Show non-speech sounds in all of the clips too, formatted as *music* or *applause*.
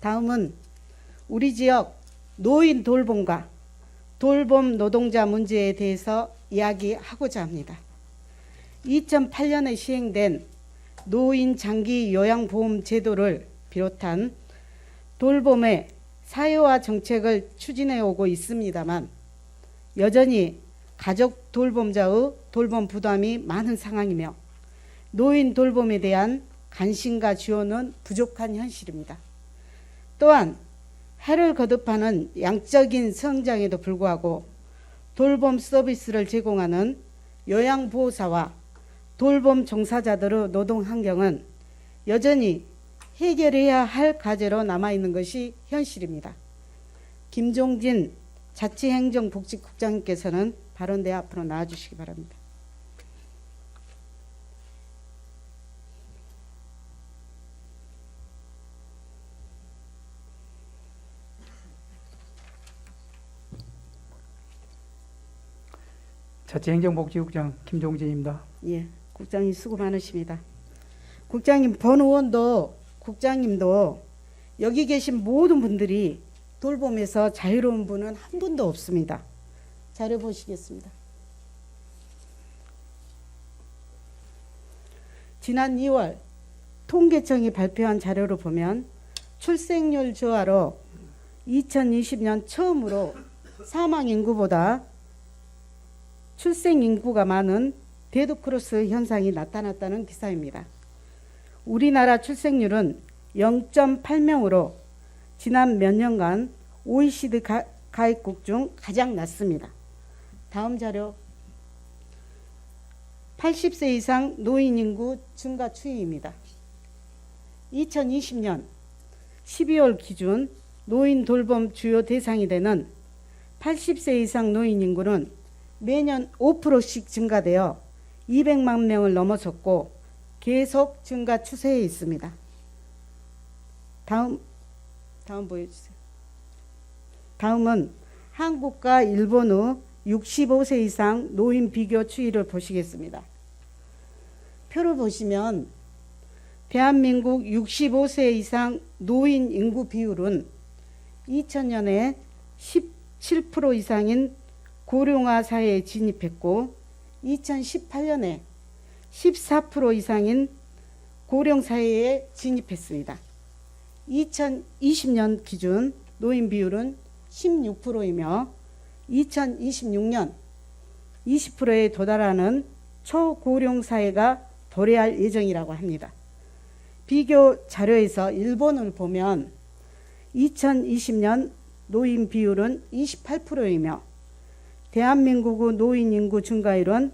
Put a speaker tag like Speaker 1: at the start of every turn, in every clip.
Speaker 1: 다음은 우리 지역 노인 돌봄과 돌봄 노동자 문제에 대해서 이야기하고자 합니다. 2008년에 시행된 노인 장기 요양보험 제도를 비롯한 돌봄의 사회화 정책을 추진해 오고 있습니다만 여전히 가족 돌봄자의 돌봄 부담이 많은 상황이며 노인 돌봄에 대한 관심과 지원은 부족한 현실입니다. 또한 해를 거듭하는 양적인 성장에도 불구하고 돌봄 서비스를 제공하는 요양보호사와 돌봄 종사자들의 노동 환경은 여전히 해결해야 할 과제로 남아 있는 것이 현실입니다. 김종진 자치행정복지국장님께서는 발언대 앞으로 나와주시기 바랍니다.
Speaker 2: 자치행정복지국장 김종진입니다.
Speaker 1: 예, 국장님 수고 많으십니다. 국장님 본 의원도 국장님도 여기 계신 모든 분들이 돌봄에서 자유로운 분은 한 분도 없습니다. 자료 보시겠습니다. 지난 2월 통계청이 발표한 자료를 보면 출생률 저하로 2020년 처음으로 사망 인구보다 출생 인구가 많은 데드크로스 현상이 나타났다는 기사입니다. 우리나라 출생률은 0.8명으로 지난 몇 년간 OECD 가, 가입국 중 가장 낮습니다. 다음 자료 80세 이상 노인 인구 증가 추이입니다. 2020년 12월 기준 노인 돌봄 주요 대상이 되는 80세 이상 노인 인구는 매년 5%씩 증가되어 200만 명을 넘어섰고 계속 증가 추세에 있습니다. 다음 다음 보여주세요. 다음은 한국과 일본의 65세 이상 노인 비교 추이를 보시겠습니다. 표를 보시면 대한민국 65세 이상 노인 인구 비율은 2000년에 17% 이상인 고령화 사회에 진입했고 2018년에 14% 이상인 고령 사회에 진입했습니다. 2020년 기준 노인 비율은 16%이며 2026년 20%에 도달하는 초고령 사회가 도래할 예정이라고 합니다. 비교 자료에서 일본을 보면 2020년 노인 비율은 28%이며 대한민국의 노인 인구 증가율은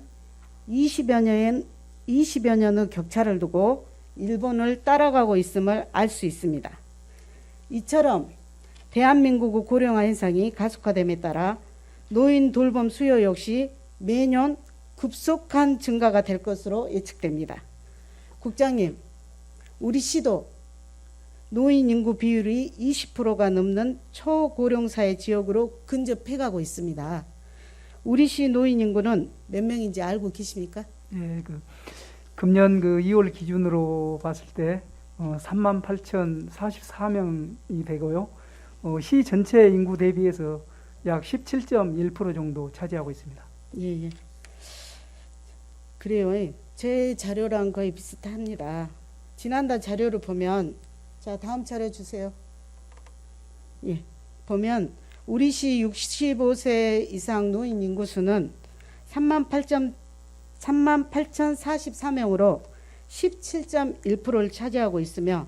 Speaker 1: 20여 년 20여 년의 격차를 두고 일본을 따라가고 있음을 알 수 있습니다. 이처럼 대한민국의 고령화 현상이 가속화됨에 따라 노인 돌봄 수요 역시 매년 급속한 증가가 될 것으로 예측됩니다. 국장님, 우리 시도 노인 인구 비율이 20%가 넘는 초고령 사회 지역으로 근접해가고 있습니다. 우리 시 노인 인구는 몇 명인지 알고 계십니까?
Speaker 2: 예, 그 금년 그 2월 기준으로 봤을 때 어, 3만 8,044명이 되고요. 어, 시 전체 인구 대비해서 약 17.1% 정도 차지하고 있습니다.
Speaker 1: 예, 예. 그래요. 제 자료랑 거의 비슷합니다. 지난달 자료를 보면 자 다음 자료 주세요. 예, 보면 우리 시 65세 이상 노인 인구 수는 3만 8천 3만 8,044명으로 17.1%를 차지하고 있으며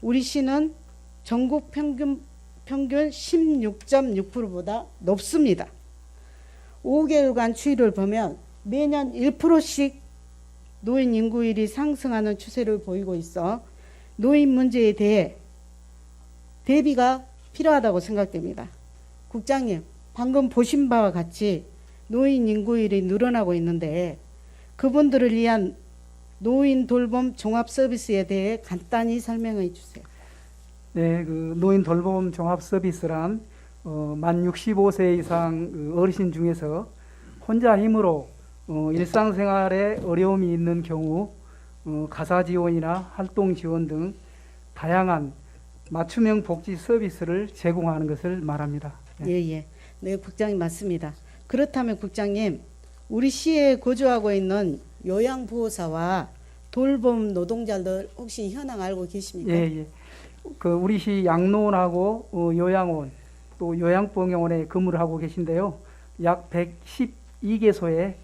Speaker 1: 우리 시는 전국 평균 평균 16.6%보다 높습니다. 5개월간 추이를 보면 매년 1%씩 노인 인구율이 상승하는 추세를 보이고 있어 노인 문제에 대해 대비가 필요하다고 생각됩니다. 국장님, 방금 보신 바와 같이 노인 인구율이 늘어나고 있는데 그분들을 위한 노인 돌봄 종합 서비스에 대해 간단히 설명해 주세요.
Speaker 2: 네, 그 노인 돌봄 종합 서비스란 어, 만 65세 이상 그 어르신 중에서 혼자 힘으로 어, 일상생활에 어려움이 있는 경우 어, 가사 지원이나 활동 지원 등 다양한 맞춤형 복지 서비스를 제공하는 것을 말합니다. 예.
Speaker 1: 예, 예. 네, 국장님 맞습니다. 그렇다면 국장님, 우리 시에 거주하고 있는 요양보호사와 돌봄 노동자들 혹시 현황 알고 계십니까?
Speaker 2: 예, 예. 그 우리 시 양로원하고 어, 요양원 또 요양병원에 근무를 하고 계신데요. 약 112개소에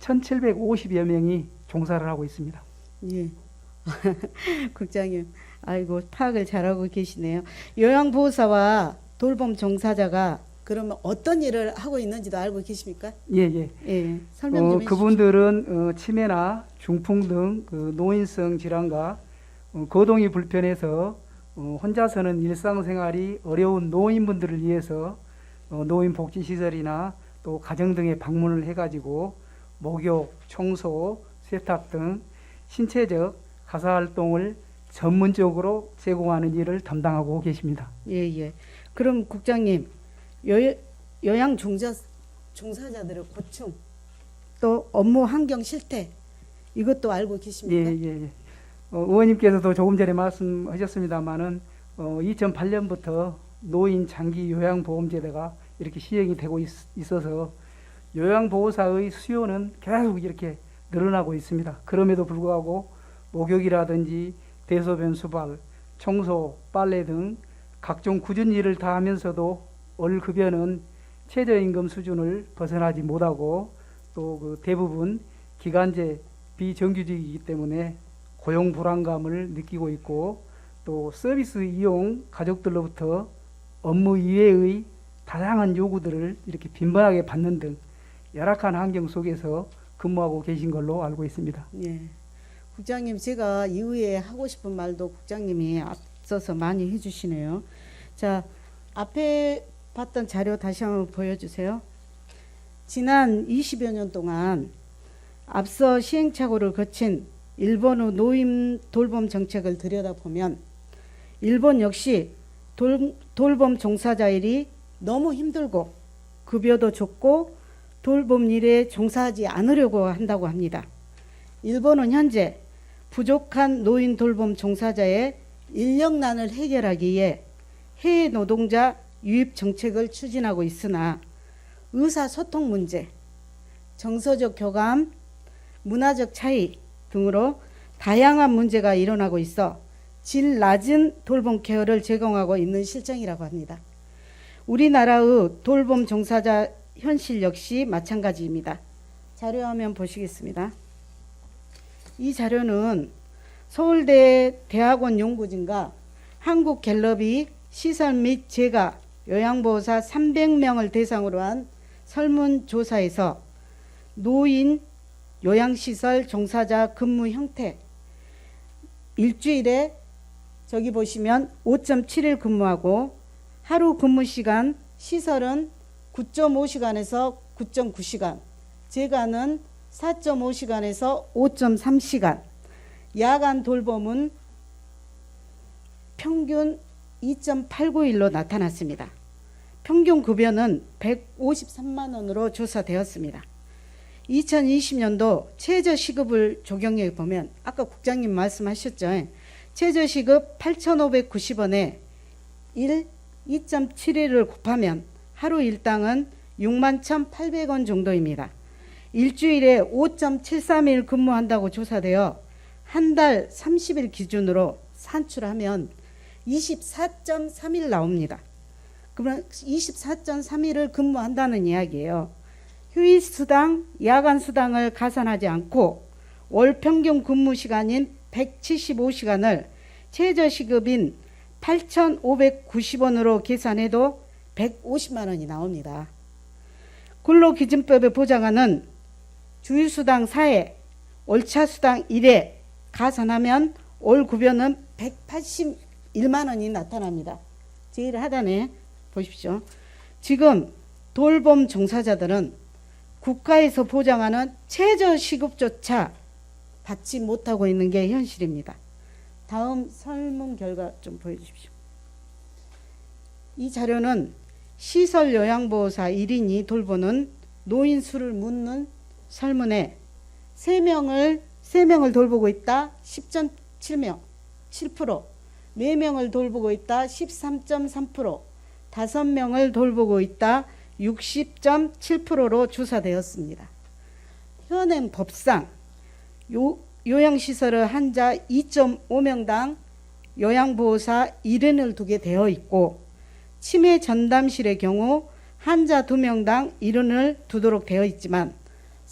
Speaker 2: 1,750여 명이 종사를 하고 있습니다.
Speaker 1: 예. *laughs* 국장님, 아이고 파악을 잘하고 계시네요. 요양보호사와 돌봄 종사자가 그러면 어떤 일을 하고 있는지도 알고 계십니까?
Speaker 2: 예, 예.
Speaker 1: 예, 설명 좀
Speaker 2: 어,
Speaker 1: 해주십시오.
Speaker 2: 그분들은 어, 치매나 중풍 등 그 노인성 질환과 어, 거동이 불편해서 어, 혼자서는 일상생활이 어려운 노인분들을 위해서 어, 노인복지시설이나 또 가정 등에 방문을 해가지고 목욕, 청소, 세탁 등 신체적 가사활동을 전문적으로 제공하는 일을 담당하고 계십니다.
Speaker 1: 예, 예. 그럼 국장님, 요, 요양 종사, 종사자들의 고충, 또 업무 환경 실태, 이것도 알고
Speaker 2: 예,
Speaker 1: 계십니까?
Speaker 2: 예, 예. 어, 의원님께서도 조금 전에 말씀하셨습니다만은 어, 2008년부터 노인 장기 요양보험제도가 이렇게 시행이 되고 있, 있어서 요양보호사의 수요는 계속 이렇게 늘어나고 있습니다. 그럼에도 불구하고 목욕이라든지 대소변 수발, 청소, 빨래 등 각종 굳은 일을 다 하면서도 월 급여는 최저임금 수준을 벗어나지 못하고 또 그 대부분 기간제 비정규직이기 때문에 고용 불안감을 느끼고 있고 또 서비스 이용 가족들로부터 업무 이외의 다양한 요구들을 이렇게 빈번하게 받는 등 열악한 환경 속에서 근무하고 계신 걸로 알고 있습니다.
Speaker 1: 예. 국장님, 제가 이후에 하고 싶은 말도 국장님이 앞서서 많이 해주시네요. 자, 앞에 봤던 자료 다시 한번 보여주세요. 지난 20여 년 동안 앞서 시행착오를 거친 일본의 노인 돌봄 정책을 들여다보면 일본 역시 돌, 돌봄 종사자 일이 너무 힘들고 급여도 적고 돌봄 일에 종사하지 않으려고 한다고 합니다. 일본은 현재 부족한 노인 돌봄 종사자의 인력난을 해결하기 위해 해외 노동자 유입 정책을 추진하고 있으나 의사소통 문제, 정서적 교감, 문화적 차이 등으로 다양한 문제가 일어나고 있어 질 낮은 돌봄 케어를 제공하고 있는 실정이라고 합니다. 우리나라의 돌봄 종사자 현실 역시 마찬가지입니다. 자료화면 보시겠습니다. 이 자료는 서울대 대학원 연구진과 한국갤럽이 시설 및 재가 요양보호사 300명을 대상으로 한 설문조사에서 노인 요양시설 종사자 근무 형태 일주일에 저기 보시면 5.7일 근무하고 하루 근무 시간 시설은 9.5시간에서 9.9시간 재가는 4.5시간에서 5.3시간 야간 돌봄은 평균 2.89일로 나타났습니다. 평균 급여는 153만 원으로 조사되었습니다. 2020년도 최저 시급을 적용해 보면 아까 국장님 말씀하셨죠. 최저 시급 8,590원에 1 2.71을 곱하면 하루 일당은 6만 1,800원 정도입니다. 일주일에 5.73일 근무한다고 조사되어 한 달 30일 기준으로 산출하면 24.3일 나옵니다. 그러면 24.3일을 근무한다는 이야기예요. 휴일 수당, 야간 수당을 가산하지 않고 월 평균 근무 시간인 175시간을 최저 시급인 8,590원으로 계산해도 150만 원이 나옵니다. 근로기준법에 보장하는 주휴수당 4회, 월차수당 1회 가산하면 월 급여는 181만 원이 나타납니다. 제일 하단에 보십시오. 지금 돌봄 종사자들은 국가에서 보장하는 최저 시급조차 받지 못하고 있는 게 현실입니다. 다음 설문 결과 좀 보여주십시오. 이 자료는 시설 요양보호사 1인이 돌보는 노인 수를 묻는 설문에 3명을 3명을 돌보고 있다. 10.7명. 7%. 네명을 돌보고 있다 13.3%, 다섯 명을 돌보고 있다 60.7%로 조사되었습니다. 현행 법상 요, 요양시설의 환자 2.5명당 요양보호사 1인을 두게 되어 있고 치매 전담실의 경우 환자 2명당 1인을 두도록 되어 있지만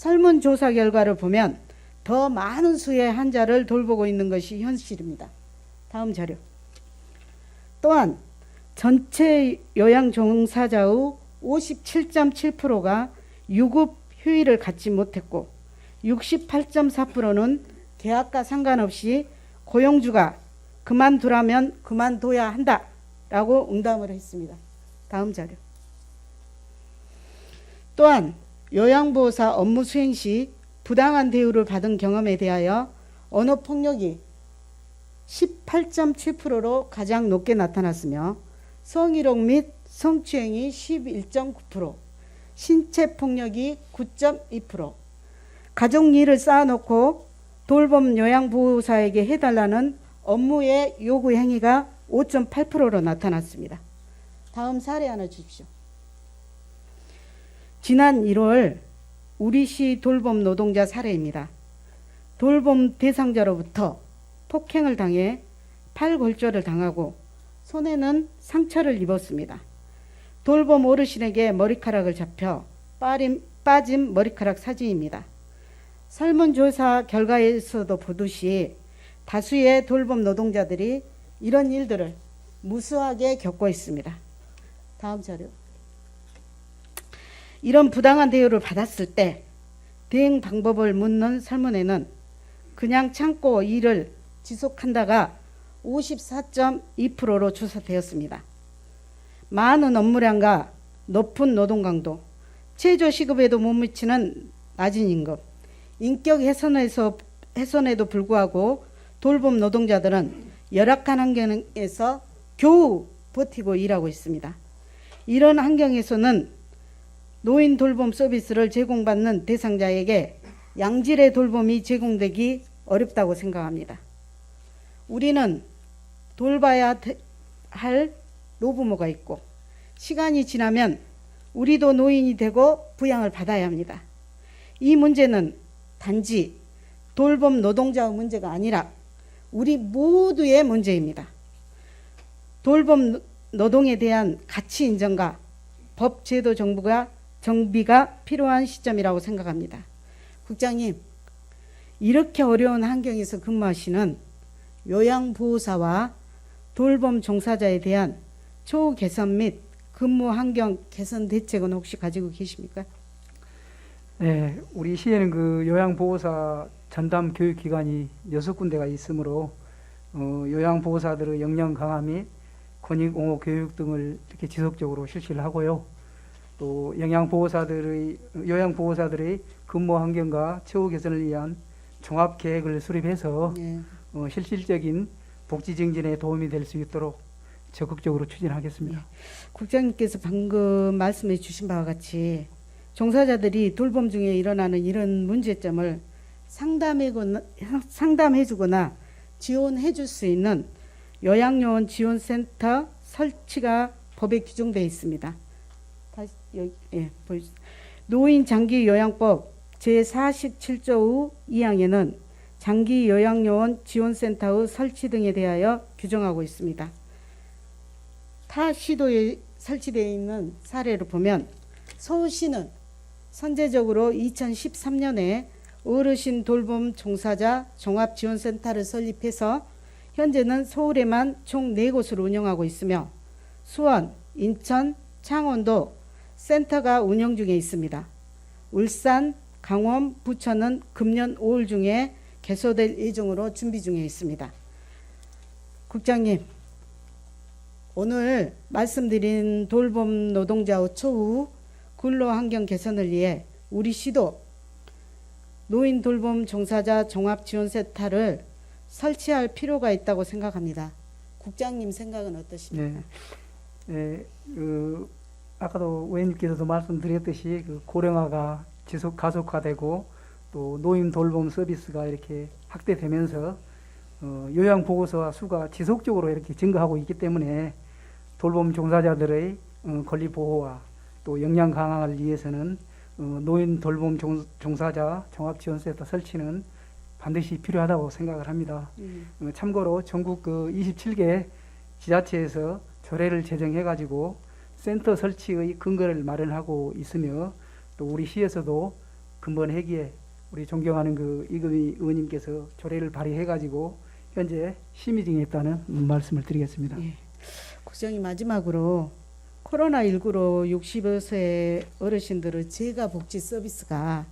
Speaker 1: 설문조사 결과를 보면 더 많은 수의 환자를 돌보고 있는 것이 현실입니다. 다음 자료. 또한 전체 요양 종사자의 57.7%가 유급 휴일을 갖지 못했고 68.4%는 계약과 상관없이 고용주가 그만두라면 그만둬야 한다 라고 응답을 했습니다. 다음 자료. 또한 요양보호사 업무 수행 시 부당한 대우를 받은 경험에 대하여 언어 폭력이 18.7%로 가장 높게 나타났으며 성희롱 및 성추행이 11.9%, 신체 폭력이 9.2%, 가족 일을 쌓아놓고 돌봄 요양보호사에게 해달라는 업무의 요구 행위가 5.8%로 나타났습니다. 다음 사례 하나 주십시오. 지난 1월 우리시 돌봄 노동자 사례입니다. 돌봄 대상자로부터 폭행을 당해 팔골절을 당하고 손에는 상처를 입었습니다. 돌봄 어르신에게 머리카락을 잡혀 빠림, 빠진 머리카락 사진입니다. 설문조사 결과에서도 보듯이 다수의 돌봄 노동자들이 이런 일들을 무수하게 겪고 있습니다. 다음 자료. 이런 부당한 대우를 받았을 때 대응 방법을 묻는 설문에는 그냥 참고 일을 지속한다가 54.2%로 조사되었습니다. 많은 업무량과 높은 노동 강도, 최저 시급에도 못 미치는 낮은 임금, 인격 훼손에서 훼손에도 불구하고 돌봄 노동자들은 열악한 환경에서 겨우 버티고 일하고 있습니다. 이런 환경에서는 노인 돌봄 서비스를 제공받는 대상자에게 양질의 돌봄이 제공되기 어렵다고 생각합니다. 우리는 돌봐야 되- 할 노부모가 있고 시간이 지나면 우리도 노인이 되고 부양을 받아야 합니다. 이 문제는 단지 돌봄 노동자의 문제가 아니라 우리 모두의 문제입니다. 돌봄 노- 노동에 대한 가치 인정과 법 제도 정부가 정비가 필요한 시점이라고 생각합니다. 국장님, 이렇게 어려운 환경에서 근무하시는 요양보호사와 돌봄 종사자에 대한 처우 개선 및 근무 환경 개선 대책은 혹시 가지고 계십니까?
Speaker 2: 네, 우리 시에는 그 요양보호사 전담 교육 기관이 여섯 군데가 있으므로 어, 요양보호사들의 역량 강화 및 권익 옹호 교육 등을 이렇게 지속적으로 실시를 하고요. 또 영양보호사들의 요양보호사들의 근무 환경과 처우 개선을 위한 종합 계획을 수립해서
Speaker 1: 네.
Speaker 2: 어, 실질적인 복지 증진에 도움이 될 수 있도록 적극적으로 추진하겠습니다.
Speaker 1: 국장님께서 방금 말씀해 주신 바와 같이 종사자들이 돌봄 중에 일어나는 이런 문제점을 상담해거나, 상담해주거나 지원해 줄 수 있는 요양요원 지원센터 설치가 법에 규정되어 있습니다. 예, 노인 장기 요양법 제 47조 후 2항에는 장기 요양요원 지원센터의 설치 등에 대하여 규정하고 있습니다. 타 시도에 설치되어 있는 사례를 보면 서울시는 선제적으로 2013년에 어르신 돌봄 종사자 종합지원센터를 설립해서 현재는 서울에만 총 4곳을 운영하고 있으며 수원, 인천, 창원도 센터가 운영 중에 있습니다. 울산, 강원, 부천은 금년 5월 중에 개소될 예정으로 준비 중에 있습니다. 국장님, 오늘 말씀드린 돌봄 노동자의 처우 근로 환경 개선을 위해 우리 시도 노인 돌봄 종사자 종합 지원 센터를 설치할 필요가 있다고 생각합니다. 국장님 생각은 어떠십니까?
Speaker 2: 네. 예, 그 아까도 의원님께서도 말씀드렸듯이 그 고령화가 지속 가속화되고 또 노인 돌봄 서비스가 이렇게 확대되면서 어, 요양 보고서와 수가 지속적으로 이렇게 증가하고 있기 때문에 돌봄 종사자들의 어, 권리 보호와 또 역량 강화를 위해서는 어, 노인 돌봄 종, 종사자 종합지원센터 설치는 반드시 필요하다고 생각을 합니다.
Speaker 1: 음.
Speaker 2: 어, 참고로 전국 그 27개 지자체에서 조례를 제정해가지고 센터 설치의 근거를 마련하고 있으며 또 우리 시에서도 근본 회기에 우리 존경하는 그 이금희 의원님께서 조례를 발의해가지고 현재 심의 중에 있다는 말씀을 드리겠습니다.
Speaker 1: 예. 국장님 마지막으로 코로나19로 65세 어르신들의 재가 복지 서비스가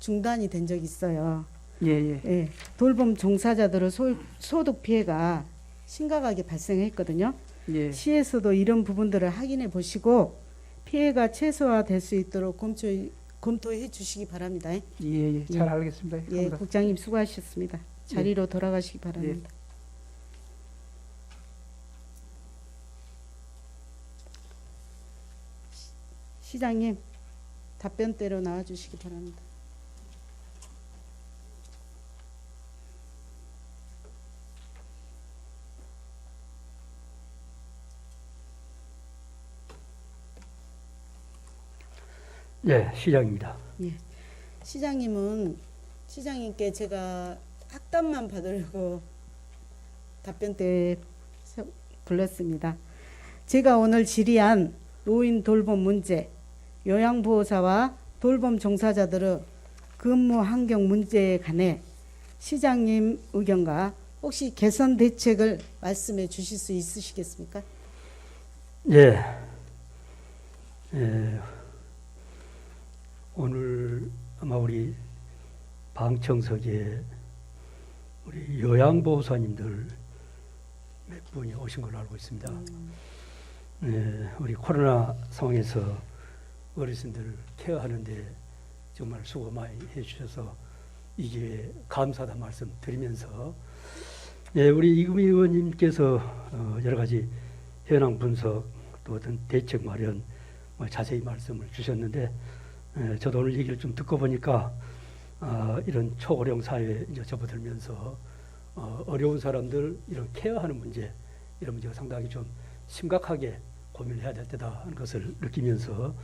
Speaker 1: 중단이 된 적이 있어요.
Speaker 2: 예, 예.
Speaker 1: 예. 돌봄 종사자들의 소, 소득 피해가 심각하게 발생했거든요.
Speaker 2: 예.
Speaker 1: 시에서도 이런 부분들을 확인해 보시고 피해가 최소화될 수 있도록 검토, 검토해 주시기 바랍니다.
Speaker 2: 예, 예. 잘
Speaker 1: 예.
Speaker 2: 알겠습니다.
Speaker 1: 예,
Speaker 2: 감사합니다.
Speaker 1: 국장님 수고하셨습니다. 자리로 돌아가시기 바랍니다. 시장님 답변대로 나와 주시기 바랍니다.
Speaker 3: 예, 시장입니다.
Speaker 1: 시장님은 시장님께 제가 학담만 받으려고 답변대 세- 불렀습니다. 제가 오늘 질의한 노인 돌봄 문제, 요양보호사와 돌봄 종사자들의 근무 환경 문제에 관해 시장님 의견과 혹시 개선 대책을 말씀해 주실 수 있으시겠습니까?
Speaker 3: 예, 예, 오늘 아마 우리 방청석에 우리 요양보호사님들 몇 분이 오신 걸로 알고 있습니다. 예, 우리 코로나 상황에서 어르신들 케어하는데 정말 수고 많이 해주셔서 이 기회에 감사하다 말씀 드리면서 예, 우리 이금희 의원님께서 어, 여러 가지 현황 분석 또 어떤 대책 마련 뭐 자세히 말씀을 주셨는데 에, 저도 오늘 얘기를 좀 듣고 보니까 아, 이런 초고령 사회에 이제 접어들면서 어, 어려운 사람들 이런 케어하는 문제 이런 문제가 상당히 좀 심각하게 고민을 해야 될 때다 하는 것을 느끼면서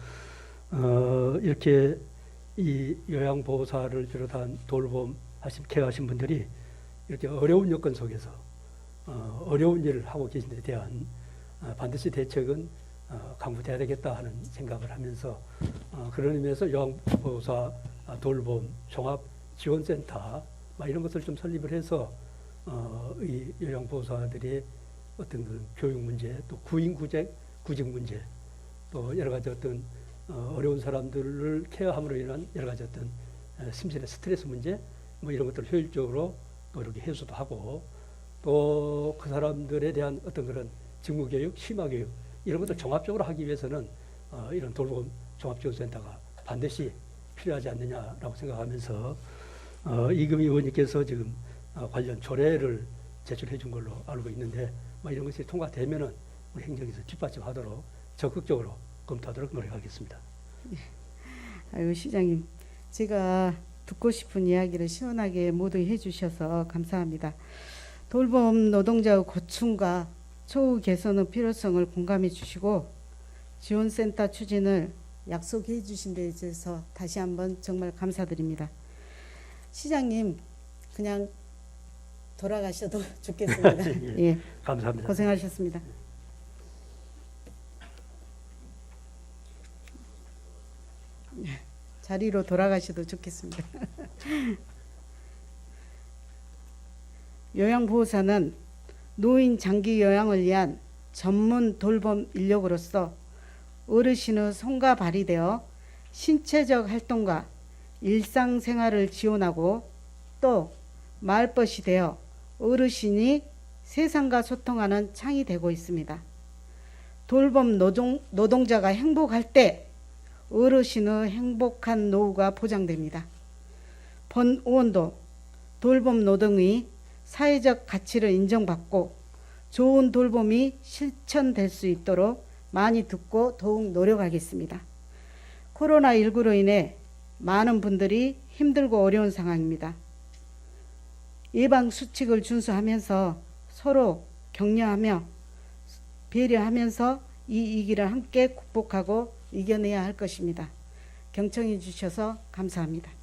Speaker 3: 어, 이렇게 이 요양보호사를 비롯한 돌봄 하신 케어하신 분들이 이렇게 어려운 여건 속에서 어, 어려운 일을 하고 계신 데 대한 어, 반드시 대책은 어, 강구돼야 되겠다 하는 생각을 하면서 어, 그런 의미에서 요양보호사 아, 돌봄 종합 지원센터 막 이런 것을 좀 설립을 해서 어, 이 요양보호사들이 어떤 그 교육 문제 또 구인 구직 구직 문제 또 여러 가지 어떤 어, 어려운 사람들을 케어함으로 인한 여러 가지 어떤 에, 심신의 스트레스 문제 뭐 이런 것들을 효율적으로 또 이렇게 해소도 하고 또 그 사람들에 대한 어떤 그런 직무 교육, 심화 교육 이런 것들 종합적으로 하기 위해서는 어, 이런 돌봄 종합지원센터가 반드시 필요하지 않느냐라고 생각하면서 어, 이금희 의원님께서 지금 어, 관련 조례를 제출해 준 걸로 알고 있는데 뭐 이런 것이 통과되면은 우리 행정에서 뒷받침하도록 적극적으로 검토하도록 노력하겠습니다.
Speaker 1: 아유 시장님 제가 듣고 싶은 이야기를 시원하게 모두 해주셔서 감사합니다. 돌봄 노동자의 고충과 처우 개선의 필요성을 공감해 주시고 지원센터 추진을 약속해 주신 데 있어서 다시 한번 정말 감사드립니다. 시장님 그냥 돌아가셔도 *laughs* 좋겠습니다. 예,
Speaker 3: 감사합니다.
Speaker 1: 고생하셨습니다. 자리로 돌아가셔도 좋겠습니다. *laughs* 요양보호사는 노인 장기 요양을 위한 전문 돌봄 인력으로서 어르신의 손과 발이 되어 신체적 활동과 일상생활을 지원하고 또 말벗이 되어 어르신이 세상과 소통하는 창이 되고 있습니다. 돌봄 노동, 노동자가 행복할 때 어르신의 행복한 노후가 보장됩니다. 본 의원도 돌봄 노동이 사회적 가치를 인정받고 좋은 돌봄이 실천될 수 있도록 많이 듣고 더욱 노력하겠습니다. 코로나19로 인해 많은 분들이 힘들고 어려운 상황입니다. 예방 수칙을 준수하면서 서로 격려하며 배려하면서 이 위기를 함께 극복하고 이겨내야 할 것입니다. 경청해 주셔서 감사합니다.